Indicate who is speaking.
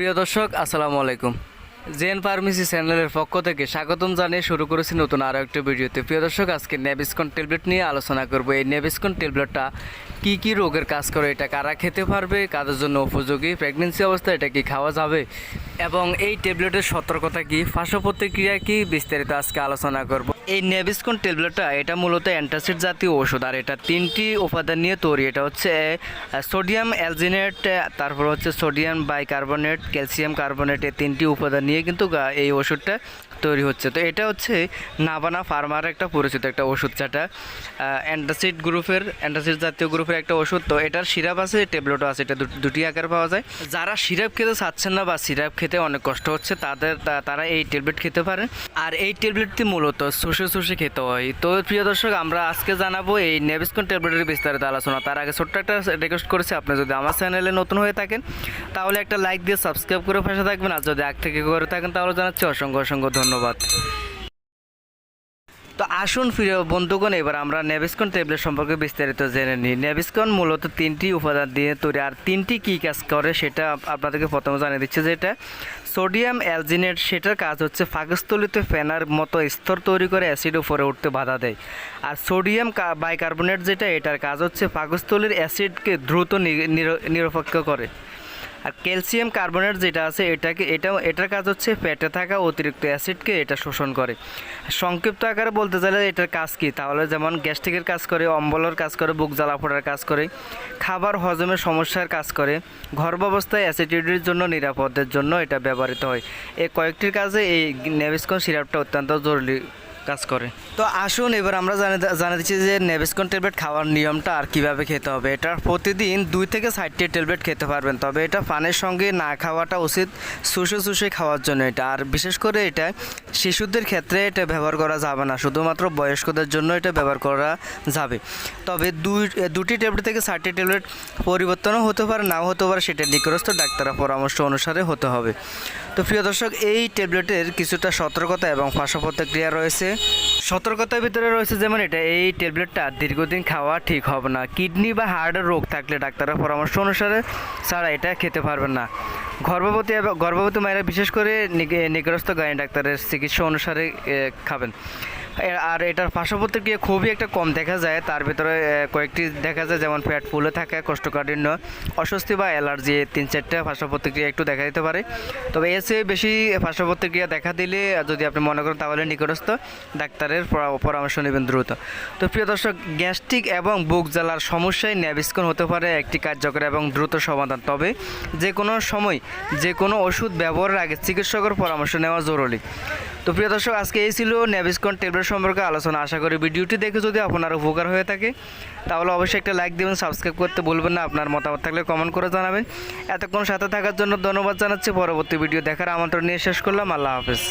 Speaker 1: প্রিয় দর্শক, আসসালামু আলাইকুম। জেন ফার্মেসি চ্যানেলের পক্ষ থেকে স্বাগতম জানিয়ে শুরু করেছি নতুন আরও একটা ভিডিওতে। প্রিয় দর্শক, আজকে নেভিসকন ট্যাবলেট নিয়ে আলোচনা করব। এই নেভিসকন ট্যাবলেটটা কি কি রোগের কাজ করে, এটা কারা খেতে পারবে, কাদের জন্য উপযোগী প্রেগনেন্সি অবস্থায় এটা কি খাওয়া যাবে, এবং এই ট্যাবলেটের সতর্কতা কী, পার্শ্ব প্রতিক্রিয়া কি, বিস্তারিত আজকে আলোচনা করব। এই নেভিসকন ট্যাবলেটটা, এটা মূলত অ্যান্টাসিড জাতীয় ওষুধ, আর এটা তিনটি উপাদান নিয়ে তৈরি। এটা হচ্ছে সোডিয়াম অ্যালজিনেট তারপর হচ্ছে সোডিয়াম বাইকার্বনেট, ক্যালসিয়াম কার্বনেট, এই তিনটি উপাদান নিয়ে কিন্তু এই ওষুধটা তৈরি হচ্ছে। তো এটা হচ্ছে নাবানা ফার্মার একটা পরিচিত একটা ওষুধ, যেটা অ্যান্টাসিড গ্রুপের, অ্যান্টাসিড জাতীয় গ্রুপের একটা ওষুধ। তো এটার সিরাপ আছে ট্যাবলেটও আছে, এটা দুটি আকারে পাওয়া যায়। যারা সিরাপ খেতে চাচ্ছেন না বা সিরাপ খেতে অনেক কষ্ট হচ্ছে, তাদের তারা এই ট্যাবলেট খেতে পারেন। আর এই ট্যাবলেটটি মূলত শুষে শুষে খেতে হয় তো প্রিয় দর্শক, আমরা আজকে জানাব এই নেভিসকন ট্যাবলেটের বিস্তারিত আলোচনা। তার আগে ছোট্ট একটা রিকোয়েস্ট করেছি, আপনি যদি আমার চ্যানেলে নতুন হয়ে থাকেন, তাহলে একটা লাইক দিয়ে সাবস্ক্রাইব করে পাশে থাকবেন। আর যদি আগ থেকে করে থাকেন, তাহলে জানাচ্ছি অসংখ্য অসংখ্য ধন্যবাদ। তো আসুন ফিরে বন্ধুগণ, এবার আমরা নেভিসকন ট্যাবলেট সম্পর্কে বিস্তারিত জেনে নিই। নেভিসকন মূলত তিনটি উপাদান দিয়ে তৈরি, আর তিনটি কী কাজ করে সেটা আপনাদেরকে প্রথমে জানিয়ে দিচ্ছে যেটা সোডিয়াম অ্যালজিনেট সেটার কাজ হচ্ছে ফাগস্থলিতে ফেনার মতো স্তর তৈরি করে অ্যাসিড উপরে উঠতে বাধা দেয়। আর সোডিয়াম বাইকার্বনেট যেটা, এটার কাজ হচ্ছে ফাগস্থলির অ্যাসিডকে দ্রুত নিরপেক্ষ করে। আর ক্যালসিয়াম কার্বনেট যেটা আছে, এটাকে, এটা, এটার কাজ হচ্ছে পেটে থাকা অতিরিক্ত অ্যাসিডকে এটা শোষণ করে। সংক্ষিপ্ত আকারে বলতে চাইলে এটার কাজ কী? তাহলে যেমন গ্যাস্ট্রিকের কাজ করে, অম্বলের কাজ করে, বুক জ্বালা ফোড়ার কাজ করে, খাবার হজমের সমস্যার কাজ করে, গর্ভাবস্থায় অ্যাসিডিটির জন্য, নিরাপদের জন্য এটা ব্যবহৃত হয়। এই কয়েকটির কাজে এই নেভিসকন সিরাপটা অত্যন্ত জরুরি। কাজ করে। তো আসুন, এবার আমরা জানে দিচ্ছি যে নেভিসকন ট্যাবলেট খাওয়ার নিয়মটা আর কীভাবে খেতে হবে। এটা প্রতিদিন দুই থেকে ষাটটি ট্যাবলেট খেতে পারবেন, তবে এটা পানের সঙ্গে না খাওয়াটা উচিত শুষে শুষে খাওয়ার জন্য এটা। আর বিশেষ করে এটা শিশুদের ক্ষেত্রে এটা ব্যবহার করা যাবে না, শুধুমাত্র বয়স্কদের জন্য এটা ব্যবহার করা যাবে। তবে দুই, দুটি ট্যাবলেট থেকে ষাটটি ট্যাবলেট পরিবর্তনও হতে পারে, নাও হতে পারে, সেটা নিকটস্থ ডাক্তারের পরামর্শ অনুসারে হতে হবে। তো প্রিয় দর্শক, এই ট্যাবলেটের কিছুটা সতর্কতা এবং পার্শ্ব প্রতিক্রিয়া রয়েছে। সতর্কতার ভিতরে রয়েছে যেমন এটা, এই ট্যাবলেটটা দীর্ঘদিন খাওয়া ঠিক হবে না। কিডনি বা হার্টের রোগ থাকলে ডাক্তারের পরামর্শ অনুসারে ছাড়া এটা খেতে পারবেন না। গর্ভবতী এবং গর্ভবতী মায়েরা বিশেষ করে নিক- নিকটস্থ গাইনি ডাক্তারের চিকিৎসা অনুসারে খাবেন। আর এটার পার্শ্ব প্রতিক্রিয়া খুবই একটা কম দেখা যায়। তার ভিতরে কয়েকটি দেখা যায়, যেমন পেট ফুলে থাকা কষ্টকাঠিন্য অস্বস্তি বা অ্যালার্জি তিন চারটা পার্শ্ব প্রতিক্রিয়া একটু দেখা দিতে পারে। তবে এর চেয়ে বেশি পার্শ্ব প্রতিক্রিয়া দেখা দিলে, যদি আপনি মনে করেন তাহলে নিকটস্থ ডাক্তারের পরামর্শ নেবেন দ্রুত। তো প্রিয় দর্শক, গ্যাস্ট্রিক এবং বুক জ্বালার সমস্যায় ন্যাবিস্কন হতে পারে একটি কার্যকর এবং দ্রুত সমাধান। তবে যে কোনো সময় যে কোনো ওষুধ ব্যবহারের আগে চিকিৎসকের পরামর্শ নেওয়া জরুরি। তো প্রিয় দর্শক, আজকে এই ছিল নেভিসকন ট্যাবলেট সম্পর্কে আলোচনা, আশা করি ভিডিওটি দেখে যদি আপনার উপকার হয়ে থাকে, তাহলে অবশ্যই একটা লাইক দেবেন সাবস্ক্রাইব করতে বলবেন না, আপনার মতামত থাকলে কমেন্ট করে জানাবেন। এতক্ষণ সাথে থাকার জন্য ধন্যবাদ জানাচ্ছি, পরবর্তী ভিডিও দেখার আমন্ত্রণ নিয়ে শেষ করলাম, আল্লাহ হাফেজ।